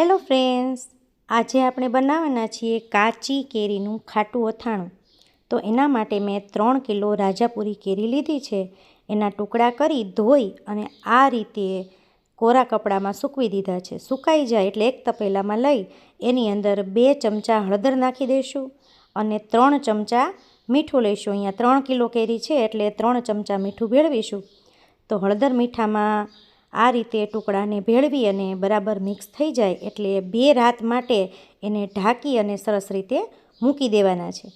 Hello friends, આજે આપણે બનાવવાના છીએ કાચી કેરીનું ખાટું અથાણું. તો એના માટે મેં ત્રણ કિલો રાજાપુરી કેરી લીધી છે. એના ટુકડા કરી ધોઈ અને આ રીતે કોરા કપડામાં સૂકવી દીધા છે. સુકાઈ જાય એટલે એક તપેલામાં લઈ એની અંદર બે ચમચા હળદર નાખી દઈશું અને ત્રણ ચમચા મીઠું લઈશું. અહીંયા ત્રણ કિલો કેરી છે એટલે ત્રણ ચમચા મીઠું ભેળવીશું. તો હળદર મીઠામાં આ રીતે ટુકડાને ભેળવી અને બરાબર મિક્સ થઈ જાય એટલે બે રાત માટે એને ઢાંકી અને સરસ રીતે મૂકી દેવાના છે.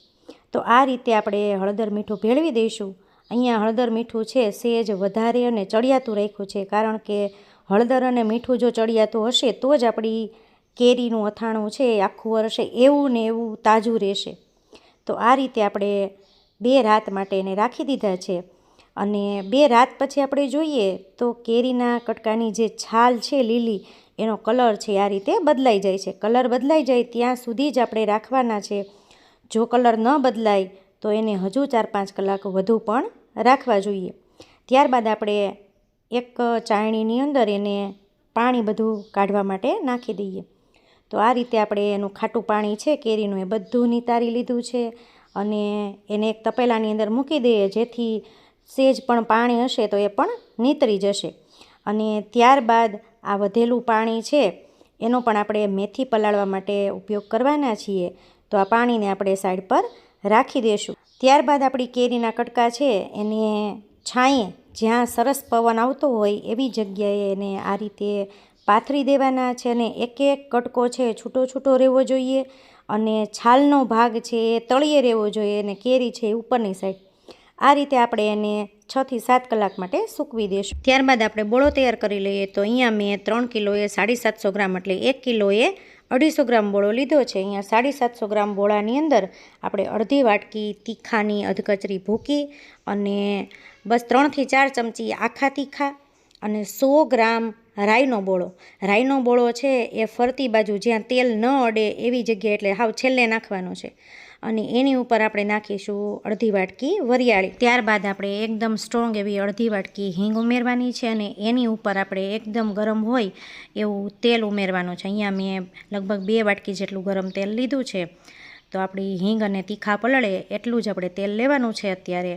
તો આ રીતે આપણે હળદર મીઠું ભેળવી દઈશું. અહીંયા હળદર મીઠું છે, સેજ, વધારે અને ચડિયાતું રાખ્યું છે. કારણ કે હળદર અને મીઠું જો ચડિયાતું હશે, તો જ આપણી કેરીનું અથાણું છે આખું વર્ષે એવું ને એવું તાજું રહેશે. તો આ રીતે આપણે બે રાત માટે એને રાખી દીધા છે. અને બે રાત પછી આપણે જોઈએ તો કેરીના કટકાની જે છાલ છે લીલી, એનો કલર છે આ રીતે બદલાઈ જાય છે. કલર બદલાઈ જાય ત્યાં સુધી જ આપણે રાખવાના છે. જો કલર ન બદલાય તો એને હજુ ચાર પાંચ કલાક વધુ પણ રાખવા જોઈએ. ત્યારબાદ આપણે એક ચાણીની અંદર એને પાણી બધું કાઢવા માટે નાખી દઈએ. તો આ રીતે આપણે એનું ખાટું પાણી છે, કેરીનું એ બધું નિતારી લીધું છે અને એને એક તપેલાની અંદર મૂકી દઈએ જેથી સેજ પણ પાણી હશે તો એ પણ નીતરી જશે. અને ત્યારબાદ આ વધેલું પાણી છે, એનો પણ આપણે મેથી પલાળવા માટે ઉપયોગ કરવાના છીએ, તો આ પાણીને આપણે સાઈડ પર રાખી દઈશું ત્યારબાદ આપણી કેરીના કટકા છે, એને છાંયે જ્યાં સરસ પવન આવતો હોય એવી જગ્યાએ એને આ રીતે પાથરી દેવાના છે અને એક એક કટકો છે છૂટો છૂટો રહેવો જોઈએ અને છાલનો ભાગ છે એ તળિયે રહેવો જોઈએ અને કેરી છે એ ઉપરની સાઈડ આ રીતે આપણે એને છથી સાત કલાક માટે સૂકવી દઈશું ત્યારબાદ આપણે બોળો તૈયાર કરી લઈએ તો અહીંયા મેં ત્રણ કિલોએ સાડી સાતસો ગ્રામ એટલે એક કિલોએ અઢીસો ગ્રામ બોળો લીધો છે. અહીંયા સાડી સાતસો ગ્રામ બોળાની અંદર આપણે અડધી વાટકી તીખાની અધકચરી ભૂકી અને બસ ત્રણથી ચાર ચમચી આખા તીખા અને સો ગ્રામ રાઈનો બોળો. રાઈનો બોળો છે એ ફરતી બાજુ જ્યાં તેલ ન અડે એવી જગ્યાએ એટલે હાવ છેલ્લે નાખવાનો છે. અને એની ઉપર આપણે નાખીશું અડધી વાટકી વરિયાળી. ત્યારબાદ આપણે એકદમ સ્ટ્રોંગ એવી અડધી વાટકી હિંગ ઉમેરવાની છે અને એની ઉપર આપણે એકદમ ગરમ હોય એવું તેલ ઉમેરવાનું છે. અહીંયા મેં લગભગ બે વાટકી જેટલું ગરમ તેલ લીધું છે. તો આપણી હિંગ અને તીખા પલળે એટલું જ આપણે તેલ લેવાનું છે અત્યારે.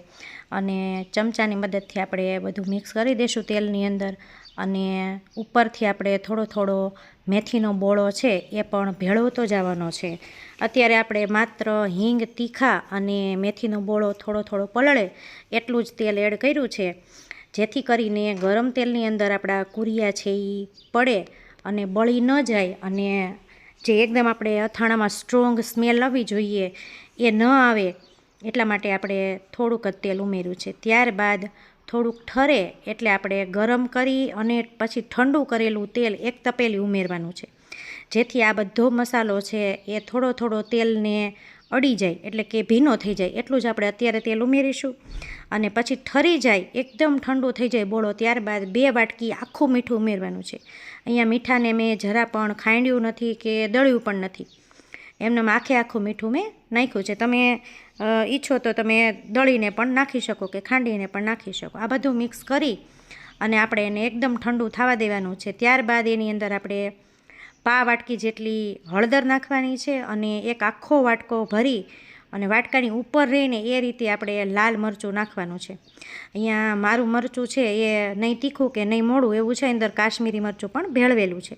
અને ચમચાની મદદથી આપણે બધું મિક્સ કરી દઈશું તેલની અંદર. અને ઉપરથી આપણે થોડો થોડો મેથીનો બોળો છે, એ પણ ભેળવતો જવાનો છે. અત્યારે આપણે માત્ર હિંગ, તીખા અને મેથીનો બોળો થોડો થોડો પલળે એટલું જ તેલ એડ કર્યું છે. જેથી કરીને ગરમ તેલની અંદર આપણા કુરિયા છે એ પડે અને બળી ન જાય અને જે એકદમ આપણે અથાણામાં સ્ટ્રોંગ સ્મેલ આવવી જોઈએ એ ન આવે એટલા માટે આપણે થોડુંક જ તેલ ઉમેર્યું છે. ત્યારબાદ થોડુંક ઠરે એટલે આપણે ગરમ કરી અને પછી ઠંડુ કરેલું તેલ એક તપેલી ઉમેરવાનું છે. જેથી આ બધો મસાલો છે એ થોડો થોડો તેલને અડી જાય એટલે કે ભીનો થઈ જાય. એટલું જ આપણે અત્યારે તેલ ઉમેરીશું. અને પછી ઠરી જાય, એકદમ ઠંડુ થઈ જાય બોળો, ત્યારબાદ બે વાટકી આખું મીઠું ઉમેરવાનું છે. અહીંયા મીઠાને મેં જરા પણ ખાંડ્યું નથી કે દળ્યું પણ નથી. એમને આખે આખું મીઠું મેં નાખ્યું છે. તમે ઈચ્છો તો તમે દળીને પણ નાખી શકો કે ખાંડીને પણ નાખી શકો. આ બધું મિક્સ કરી અને આપણે એને એકદમ ઠંડુ થવા દેવાનું છે. ત્યારબાદ એની અંદર આપણે પા વાટકી જેટલી હળદર નાખવાની છે અને એક આખો વાટકો ભરી અને વાટકાની ઉપર રહીને એ રીતે આપણે લાલ મરચું નાખવાનું છે. અહીંયા મારું મરચું છે એ નહીં તીખું કે નહીં મોડું એવું છે. અંદર કાશ્મીરી મરચું પણ ભેળવેલું છે.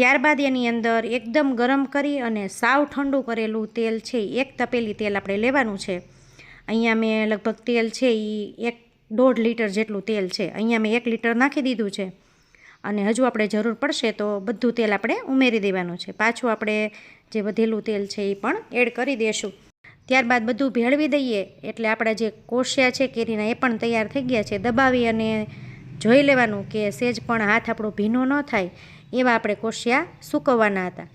ત્યારબાદ એની અંદર એકદમ ગરમ કરી અને સાવ ઠંડુ કરેલું તેલ છે એક તપેલી તેલ આપણે લેવાનું છે. અહીંયા મેં લગભગ તેલ છે એ એક દોઢ લીટર જેટલું તેલ છે. અહીંયા મેં એક લીટર નાખી દીધું છે. અને હજુ આપણે જરૂર પડશે તો બધું તેલ આપણે ઉમેરી દેવાનું છે. પાછું આપણે જે વધેલું તેલ છે એ પણ એડ કરી દઈશું ત્યારબાદ બધું ભેળવી દઈએ એટલે આપણા જે કોશિયા છે કેરીના એ પણ તૈયાર થઈ ગયા છે. દબાવી અને જોઈ લેવાનું કે સેજ પણ હાથ આપણો ભીનો ન થાય. એવા આપણે કોશિયા સૂકવવાના હતા.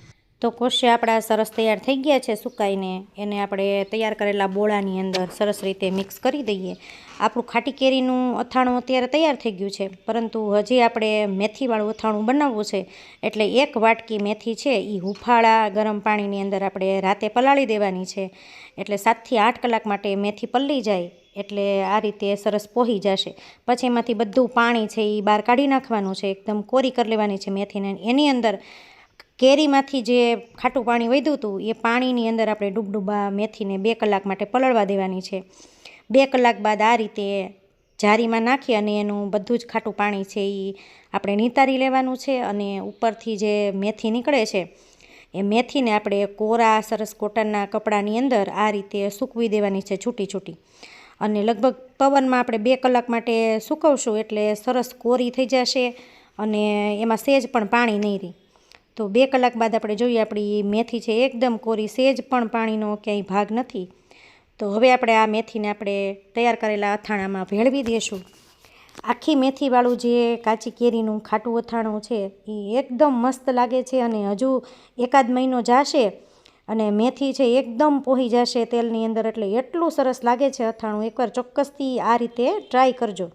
તો કોશિયા આપણા સરસ તૈયાર થઈ ગયા છે સુકાઈને. એને આપણે તૈયાર કરેલા બોળાની અંદર સરસ રીતે મિક્સ કરી દઈએ. આપણું ખાટી કેરીનું અથાણું અત્યારે તૈયાર થઈ ગયું છે. પરંતુ હજી આપણે મેથીવાળું અથાણું બનાવવું છે. એટલે એક વાટકી મેથી છે એ હુફાળા ગરમ પાણીની અંદર આપણે રાતે પલાળી દેવાની છે. એટલે સાતથી આઠ કલાક માટે મેથી પલળી જાય. એટલે આ રીતે સરસ પોહી જશે. પછી એમાંથી બધું પાણી છે એ બહાર કાઢી નાખવાનું છે, એકદમ કોરી કરી લેવાની છે મેથીને. એની અંદર કેરીમાંથી જે ખાટું પાણી વધ્યું હતું, એ પાણીની અંદર આપણે ડૂબડૂબા મેથીને બે કલાક માટે પલળવા દેવાની છે. બે કલાક બાદ આ રીતે જારીમાં નાખી અને એનું બધું જ ખાટું પાણી છે એ આપણે નિતારી લેવાનું છે અને ઉપરથી જે મેથી નીકળે છે, એ મેથીને આપણે કોરા સરસ કોટનના કપડાની અંદર આ રીતે સૂકવી દેવાની છે છૂટી છૂટી. અને લગભગ પવનમાં આપણે બે કલાક માટે સૂકવશું એટલે સરસ કોરી થઈ જશે અને એમાં સેજ પણ પાણી નહીં રહે. તો બે કલાક બાદ આપણે જોઈએ આપણી મેથી છે, એકદમ કોરી સેજ પણ પાણીનો ક્યાંય ભાગ નથી. તો હવે આપણે આ મેથીને આપણે તૈયાર કરેલા અથાણામાં ભેળવી દઈશું. આખી મેથીવાળું જે કાચી કેરીનું ખાટું અથાણું છે, એ એકદમ મસ્ત લાગે છે અને હજુ એકાદ મહિનો જાશે અને મેથી છે એકદમ પોહી જશે તેલની અંદર એટલે એટલું સરસ લાગે છે અથાણું. એકવાર ચોક્કસથી આ રીતે ટ્રાય કરજો.